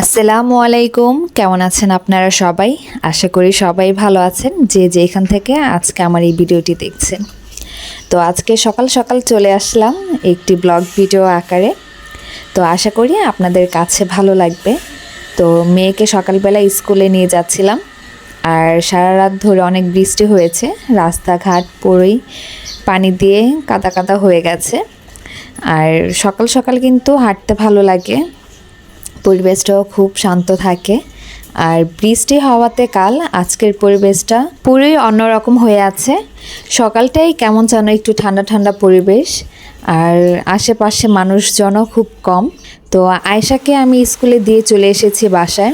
আসসালামু আলাইকুম। কেমন আছেন আপনারা সবাই? আশা করি সবাই ভালো আছেন। যে যেখান থেকে আজকে আমার এই ভিডিওটি দেখছেন। তো আজকে সকাল সকাল চলে আসলাম একটি ব্লগ ভিডিও আকারে। তো আশা করি আপনাদের কাছে ভালো লাগবে। তো মেয়েকে সকালবেলা স্কুলে নিয়ে যাচ্ছিলাম। আর সারা রাত ধরে অনেক বৃষ্টি হয়েছে। রাস্তাঘাট পুরোই পানি দিয়ে কাদা কাদা হয়ে গেছে। আর সকাল সকাল কিন্তু হাঁটতে ভালো লাগে। পরিবেশটাও খুব শান্ত থাকে। আর বৃষ্টি হওয়াতে কাল আজকের পরিবেশটা পুরোই অন্যরকম হয়ে আছে। সকালটাই কেমন যেন একটু ঠান্ডা ঠান্ডা পরিবেশ। আর আশেপাশে মানুষজনও খুব কম। তো আয়শাকে আমি স্কুলে দিয়ে চলে এসেছি বাসায়।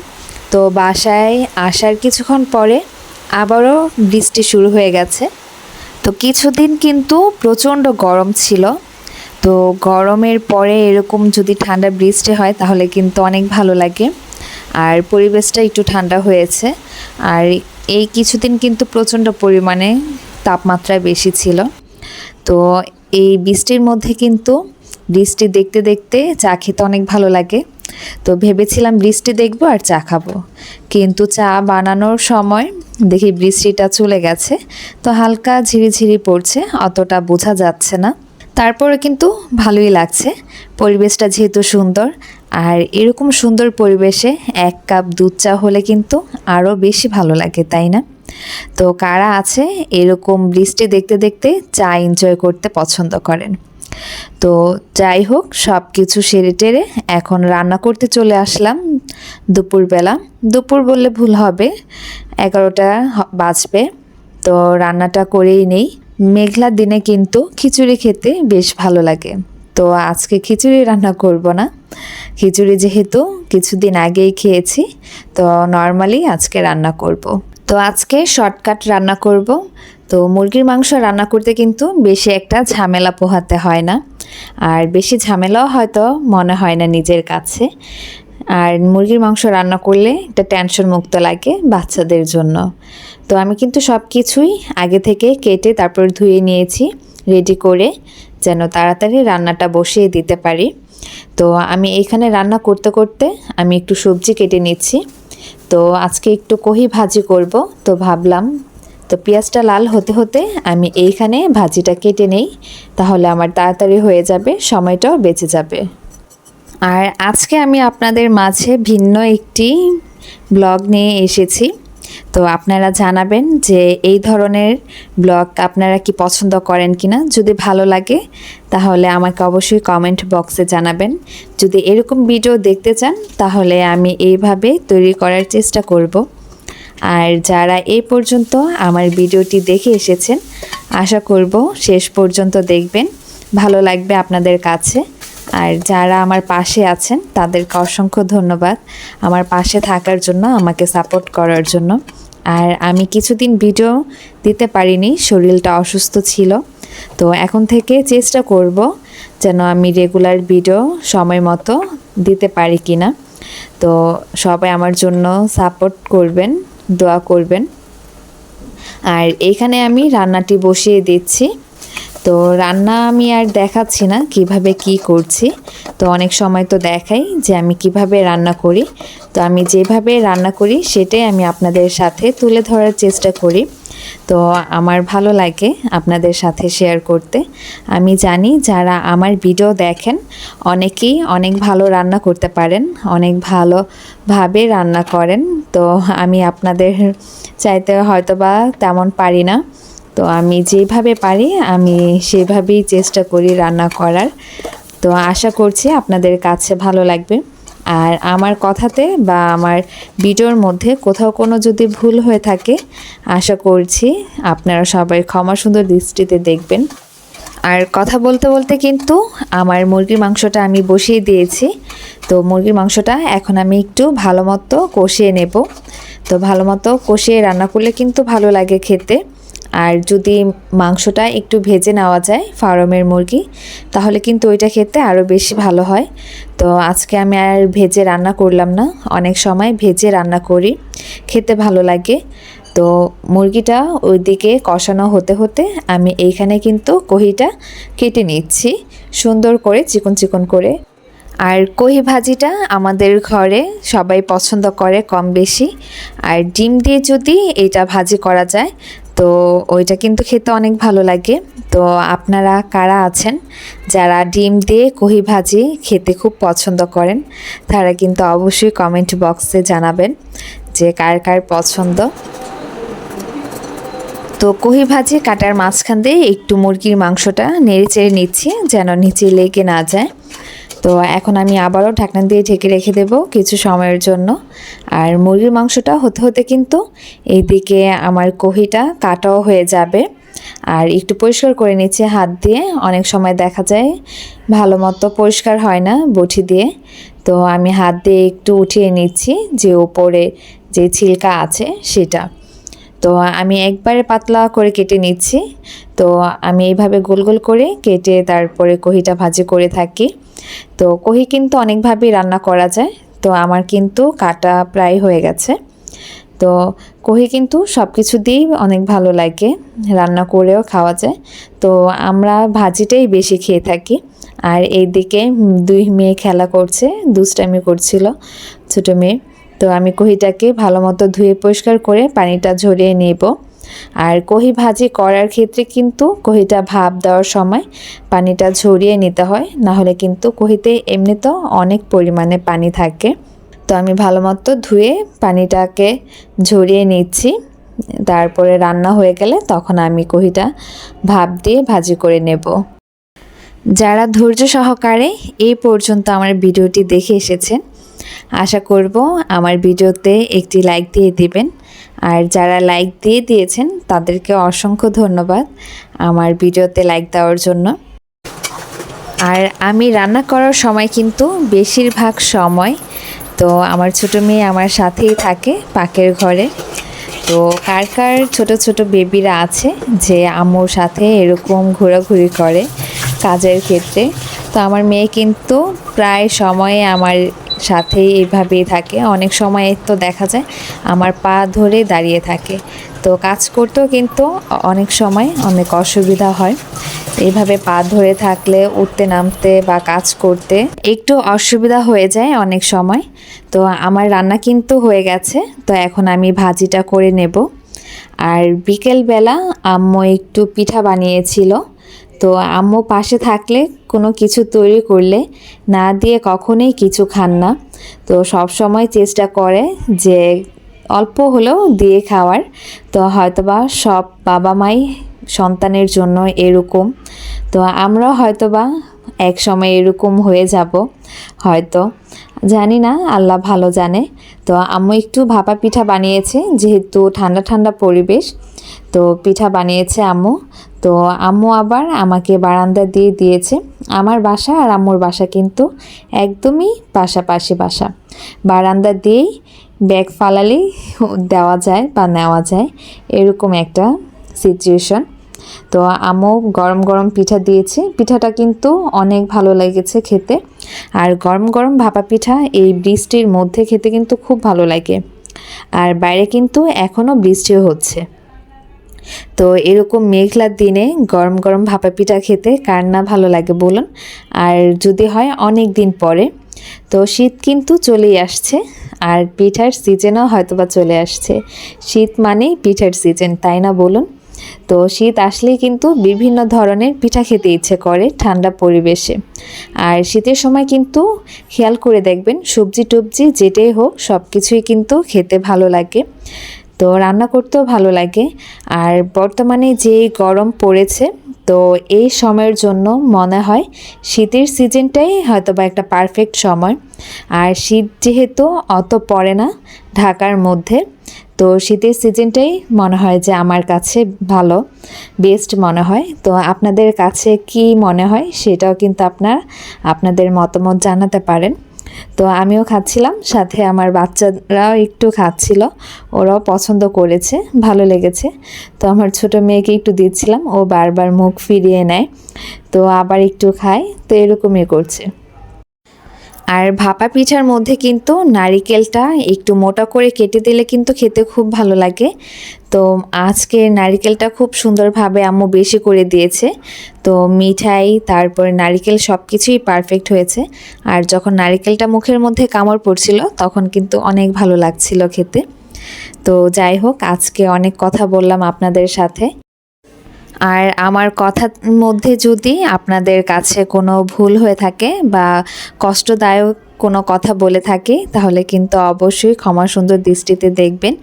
তো বাসায় আসার কিছুক্ষণ পরে আবারও বৃষ্টি শুরু হয়ে গেছে। তো কিছুদিন কিন্তু প্রচণ্ড গরম ছিল। তো গরমের পরে এরকম যদি ঠান্ডা বৃষ্টি হয়, তাহলে কিন্তু অনেক ভালো লাগে। আর পরিবেশটা একটু ঠান্ডা হয়েছে। আর এই কিছুদিন কিন্তু প্রচণ্ড পরিমাণে তাপমাত্রা বেশি ছিল। তো এই বৃষ্টির মধ্যে কিন্তু বৃষ্টি দেখতে দেখতে চা খেতে অনেক ভালো লাগে। তো ভেবেছিলাম বৃষ্টি দেখব আর চা খাব। কিন্তু চা বানানোর সময় দেখি বৃষ্টিটা চলে গেছে। তো হালকা ঝিরিঝিরি পড়ছে, অতটা বোঝা যাচ্ছে না। তারপরে কিন্তু ভালোই লাগছে। পরিবেশটা যেহেতু সুন্দর, আর এরকম সুন্দর পরিবেশে এক কাপ দুধ চা হলে কিন্তু আরও বেশি ভালো লাগে, তাই না? তো কারা আছে এরকম বৃষ্টি দেখতে দেখতে চা এনজয় করতে পছন্দ করেন? তো যাই হোক সব কিছু সেরে টেরে এখন রান্না করতে চলে আসলাম দুপুরবেলা। দুপুর বললে ভুল হবে, এগারোটা বাজবে, তো রান্নাটা করেই নেই। মেঘলা দিনে কিন্তু খিচুড়ি খেতে বেশ ভালো লাগে। তো আজকে খিচুড়ি রান্না করব না। খিচুড়ি যেহেতু কিছুদিন আগেই খেয়েছি, তো নর্মালি আজকে রান্না করব। তো আজকে শর্টকাট রান্না করব। তো মুরগির মাংস রান্না করতে কিন্তু বেশি একটা ঝামেলা পোহাতে হয় না। আর বেশি ঝামেলাও হয়তো মনে হয় না নিজের কাছে। আর মুরগির মাংস রান্না করলে এটা টেনশন মুক্ত লাগে বাচ্চাদের জন্য। তো আমি কিন্তু সব কিছুই আগে থেকে কেটে তারপর ধুয়ে নিয়েছি রেডি করে যেন তাড়াতাড়ি রান্নাটা বসিয়ে দিতে পারি। তো আমি এইখানে রান্না করতে করতে আমি একটু সবজি কেটে নিচ্ছি। তো আজকে একটু কহি ভাজি করব, তো ভাবলাম তো পেঁয়াজটা লাল হতে হতে আমি এইখানে ভাজিটা কেটে নেই, তাহলে আমার তাড়াতাড়ি হয়ে যাবে, সময়টাও বেঁচে যাবে। আর আজকে আমি আপনাদের মাঝে ভিন্ন একটি ব্লগ নিয়ে এসেছি। তো আপনারা জানাবেন যে এই ধরনের ব্লগ আপনারা কি পছন্দ করেন কিনা। যদি ভালো লাগে, তাহলে আমাকে অবশ্যই কমেন্ট বক্সে জানাবেন। যদি এরকম ভিডিও দেখতে চান, তাহলে আমি এইভাবে তৈরি করার চেষ্টা করব। আর যারা এই পর্যন্ত আমার ভিডিওটি দেখে এসেছেন, আশা করব শেষ পর্যন্ত দেখবেন। ভালো লাগবে আপনাদের কাছে। আর যারা আমার পাশে আছেন, তাদেরকে অসংখ্য ধন্যবাদ। আমার পাশে থাকার জন্য, আমাকে সাপোর্ট করার জন্য। আর আমি কিছুদিন ভিডিও দিতে পারিনি, শরীরটা অসুস্থ ছিল। তো এখন থেকে চেষ্টা করব যেন আমি রেগুলার ভিডিও সময় মতো দিতে পারি কি না তো সবাই আমার জন্য সাপোর্ট করবেন, দোয়া করবেন। আর এইখানে আমি রান্নাটি বসিয়ে দিচ্ছি। তো রান্না আমি আর দেখাচ্ছি না কীভাবে কি করছি। তো অনেক সময় তো দেখাই যে আমি কীভাবে রান্না করি। তো আমি যেভাবে রান্না করি সেটাই আমি আপনাদের সাথে তুলে ধরার চেষ্টা করি। তো আমার ভালো লাগে আপনাদের সাথে শেয়ার করতে। আমি জানি যারা আমার ভিডিও দেখেন, অনেকেই অনেক ভালো রান্না করতে পারেন, অনেক ভালোভাবে রান্না করেন। তো আমি আপনাদের চাইতে হয়তো বা তেমন পারি না। তো আমি যেভাবে পারি, আমি সেভাবেই চেষ্টা করি রান্না করার। তো আশা করছি আপনাদের কাছে ভালো লাগবে। আর আমার কথাতে বা আমার ভিডিওর মধ্যে কোথাও কোনো যদি ভুল হয়ে থাকে, আশা করছি আপনারা সবাই ক্ষমা সুন্দর দৃষ্টিতে দেখবেন। আর কথা বলতে বলতে কিন্তু আমার মুরগির মাংসটা আমি বসিয়ে দিয়েছি। তো মুরগির মাংসটা এখন আমি একটু ভালো মতো কষিয়ে নেব। তো ভালো মতো কষিয়ে রান্না করলে কিন্তু ভালো লাগে খেতে। আর যদি মাংসটা একটু ভেজে নেওয়া যায় ফার্মের মুরগি, তাহলে কিন্তু ওইটা খেতে আরও বেশি ভালো হয়। তো আজকে আমি আর ভেজে রান্না করলাম না, অনেক সময় ভেজে রান্না করি, খেতে ভালো লাগে। তো মুরগিটা ওইদিকে কষানো হতে হতে আমি এইখানে কিন্তু কহিটা কেটে নিচ্ছি, সুন্দর করে চিকন চিকন করে। আর কহি ভাজিটা আমাদের ঘরে সবাই পছন্দ করে কম বেশি। আর ডিম দিয়ে যদি এটা ভাজি করা যায় তো ওইটা কিন্তু খেতে অনেক ভালো লাগে। তো আপনারা কারা আছেন? যারা ডিম দিয়ে কহি ভাজি খেতে খুব পছন্দ করেন, তারা কিন্তু অবশ্যই কমেন্ট বক্সে জানাবেন যে কার কার পছন্দ। তো কহি ভাজি কাটার মাঝখান দিয়ে একটু মুরগির মাংসটা নেড়ে চেড়ে নিচ্ছি, যেন নিচে লেগে না যায়। তো এখন আমি আবারও ঢাকনা দিয়ে ঢেকে রেখে দেব কিছু সময়ের জন্য। আর মুরগির মাংসটা হতে হতে কিন্তু এইদিকে আমার কহিটা কাটাও হয়ে যাবে। আর একটু পরিষ্কার করে নিচ্ছি হাত দিয়ে, অনেক সময় দেখা যায় ভালো মতো পরিষ্কার হয় না বটি দিয়ে। তো আমি হাত দিয়ে একটু উঠিয়ে নিচ্ছি যে ওপরে যে ছিলকা আছে সেটা। তো আমি একবারে পাতলা করে কেটে নিচ্ছি। তো আমি এইভাবে গোল গোল করে কেটে তারপরে কহিটা ভাজি করে থাকি। তো কহি কিন্তু অনেকভাবেই রান্না করা যায়। তো আমার কিন্তু কাটা প্রায় হয়ে গেছে। তো কহি কিন্তু সব কিছু দিয়েই অনেক ভালো লাগে রান্না করেও খাওয়া যায়। তো আমরা ভাজিটাই বেশি খেয়ে থাকি। আর এইদিকে দুই মেয়ে খেলা করছে, দুষ্টামি করছিল ছোটো মেয়ে। তো আমি কহিটাকে ভালো মতো ধুয়ে পরিষ্কার করে পানিটা ঝরিয়ে নেব। আর কহি ভাজি করার ক্ষেত্রে কিন্তু কহিটা ভাপ দেওয়ার সময় পানিটা ঝরিয়ে নিতে হয় না হলে কিন্তু কহিতে এমনিতেও অনেক পরিমাণে পানি থাকে। তো আমি ভালো মতো ধুয়ে পানিটাকে ঝরিয়ে নিচ্ছি। তারপরে রান্না হয়ে গেলে তখন আমি কহিটা ভাপ দিয়ে ভাজি করে নেব। যারা ধৈর্য সহকারে এই পর্যন্ত আমার ভিডিওটি দেখে এসেছেন, আশা করব আমার ভিডিওতে একটি লাইক দিয়ে দিবেন। আর যারা লাইক দিয়ে দিয়েছেন, তাদেরকে অসংখ্য ধন্যবাদ আমার ভিডিওতে লাইক দেওয়ার জন্য। আর আমি রান্না করার সময় কিন্তু বেশিরভাগ সময় তো আমার ছোটো মেয়ে আমার সাথেই থাকে পাকের ঘরে। তো কার কার ছোটো ছোটো বেবিরা আছে যে আম্মুর সাথে এরকম ঘোরাঘুরি করে কাজের ক্ষেত্রে? তো আমার মেয়ে কিন্তু প্রায় সময়ে আমার সাথেই এইভাবেই থাকে। অনেক সময় তো দেখা যায় আমার পা ধরে দাঁড়িয়ে থাকে। তো কাজ করতেও কিন্তু অনেক সময় অনেক অসুবিধা হয়। এইভাবে পা ধরে থাকলে, উঠতে নামতে বা কাজ করতে একটু অসুবিধা হয়ে যায় অনেক সময়। তো আমার রান্না কিন্তু হয়ে গেছে। তো এখন আমি ভাজিটা করে নেব। আর বিকেলবেলা আম্মু একটু পিঠা বানিয়েছিল। তো আম্মু পাশে থাকলে কোনো কিছু তৈরি করলে না দিয়ে কখনোই কিছু খান না। তো সব সময় চেষ্টা করে যে অল্প হলেও দিয়ে খাওয়ার। তো হয়তোবা সব বাবা মাই সন্তানের জন্য এরকম। তো আমরাও হয়তোবা এক সময় এরকম হয়ে যাব। হয়তো, জানি না, আল্লাহ ভালো জানে। তো আম্মু একটু ভাপা পিঠা বানিয়েছে, যেহেতু ঠান্ডা ঠান্ডা পরিবেশ। তো পিঠা বানিয়েছে আম্মু। তো আম্মু আবার আমাকে বারান্দা দিয়ে দিয়েছে। আমার বাসা আর আম্মুর বাসা কিন্তু একদমই পাশাপাশি বাসা। বারান্দা দিয়েই ব্যাগ ফালালেই দেওয়া যায় বা নেওয়া যায়, এরকম একটা সিচুয়েশন তো আম্মু গরম গরম পিঠা দিয়েছে। পিঠাটা কিন্তু অনেক ভালো লেগেছে খেতে। আর গরম গরম ভাপা পিঠা এই বৃষ্টির মধ্যে খেতে কিন্তু খুব ভালো লাগে। আর বাইরে কিন্তু এখনও বৃষ্টিও হচ্ছে। তো এরকম মেঘলার দিনে গরম গরম ভাপা পিঠা খেতে কার না ভালো লাগে বলুন? আর যদি হয় অনেক দিন পরে। তো শীত কিন্তু চলেই আসছে, আর পিঠার সিজনও হয়তোবা চলে আসছে। শীত মানেই পিঠার সিজন, তাই না বলুন? তো শীত আসলেই কিন্তু বিভিন্ন ধরনের পিঠা খেতে ইচ্ছে করে ঠান্ডা পরিবেশে। আর শীতের সময় কিন্তু খেয়াল করে দেখবেন, সবজি টবজি যেটাই হোক সব কিছুই কিন্তু খেতে ভালো লাগে। তো রান্না করতেও ভালো লাগে। আর বর্তমানে যে গরম পড়েছে, তো এই সময়ের জন্য মনে হয় শীতের সিজনটাই হয়তো বা একটা পারফেক্ট সময়। আর শীত যেহেতু অত পড়ে না ঢাকার মধ্যে, তো শীতের সিজনটাই মনে হয় যে আমার কাছে ভালো বেস্ট মনে হয়। তো আপনাদের কাছে কি মনে হয় সেটাও কিন্তু আপনার, আপনাদের মতামত জানাতে পারেন। তো আমিও খাচ্ছিলাম, সাথে আমার বাচ্চারাও একটু খাচ্ছিল, ওরাও পছন্দ করেছে, ভালো লেগেছে। তো আমার ছোট মেয়েকে একটু দিচ্ছিলাম, ও বারবার মুখ ফিরিয়ে নেয়, তো আবার একটু খায়, তো এরকমই করছে। আর ভাপা পিঠার মধ্যে কিন্তু নারিকেলটা একটু মোটা করে কেটে দিলে কিন্তু খেতে খুব ভালো লাগে। তো আজকে নারিকেলটা খুব সুন্দরভাবে আম্মু বেশি করে দিয়েছে। তো মিঠাই, তারপর নারিকেল সব কিছুই পারফেক্ট হয়েছে। আর যখন নারিকেলটা মুখের মধ্যে কামড় পড়ছিল, তখন কিন্তু অনেক ভালো লাগছিল খেতে। তো যাই হোক, আজকে অনেক কথা বললাম আপনাদের সাথে। আর আমার কথার মধ্যে যদি আপনাদের কাছে কোনো ভুল হয়ে থাকে বা কষ্টদায়ক কোনো কথা বলে থাকি, তাহলে কিন্তু অবশ্যই ক্ষমা সুন্দর দৃষ্টিতে দেখবেন।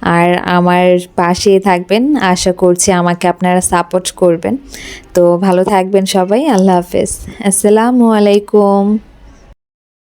আর আমার পাশেই থাকবেন। আশা করছি আমাকে আপনারা সাপোর্ট করবেন। তো ভালো থাকবেন সবাই। আল্লাহ হাফেজ। আসসালামু আলাইকুম।